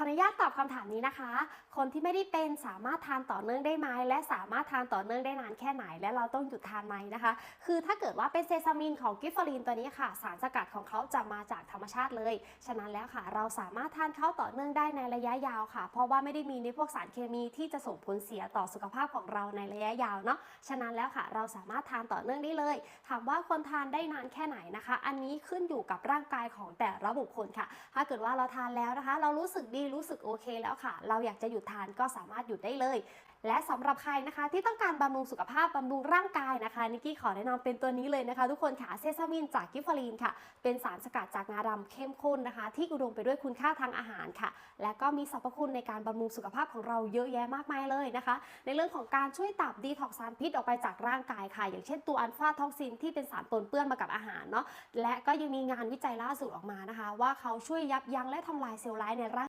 ขออนุญาตตอบคำถามนี้นะคะ คนที่ไม่ได้เป็นสามารถทานต่อเนื่องได้ไหมและสามารถทานต่อเนื่องได้นานแค่ไหน และเราต้องหยุดทานไหมนะคะ คือถ้าเกิดว่าเป็นเซซามินของกิฟฟอรีนตัวนี้ค่ะ สารสกัดของเขาจะมาจากธรรมชาติเลย ฉะนั้นแล้วค่ะ เราสามารถทานเขาต่อเนื่องได้ในระยะยาวค่ะ เพราะว่าไม่ได้มีในพวกสารเคมีที่จะส่งผลเสียต่อสุขภาพของเราในระยะยาวเนาะ ฉะนั้นแล้วค่ะ เราสามารถทานต่อเนื่องได้เลย ถามว่าคนทานได้นานแค่ไหนนะคะ อันนี้ขึ้นอยู่กับร่างกายของแต่ละบุคคลค่ะ ถ้าเกิดว่าเราทานแล้วนะคะ เรารู้สึกดีรู้สึกโอเคแล้วค่ะ เราอยากจะหยุดทานก็สามารถหยุดได้เลย และสำหรับใครนะคะ ที่ต้องการบำรุงสุขภาพบำรุงร่างกายนะคะนิกกี้ขอแนะนำเป็นตัวนี้เลยนะคะ ทุกคนค่ะเซซามินจากกิฟฟารีนค่ะ เป็นสารสกัดจากงาดำเข้มข้นนะคะ ที่อุดมไปด้วยคุณค่าทางอาหารค่ะ และก็มีสรรพคุณในการบำรุงสุขภาพของเราเยอะแยะมากมายเลยนะคะ ในเรื่องของการช่วยตับดีท็อกสารพิษออกไปจากร่างกายค่ะ อย่างเช่นตัวอัลฟาท็อกซินที่เป็นสารปนเปื้อนมากับอาหารเนาะและก็ยังมีงานวิจัยล่าสุดออกมานะคะ ว่าเขาช่วยยับยั้งและทำลายเซลล์ร้ายในร่าง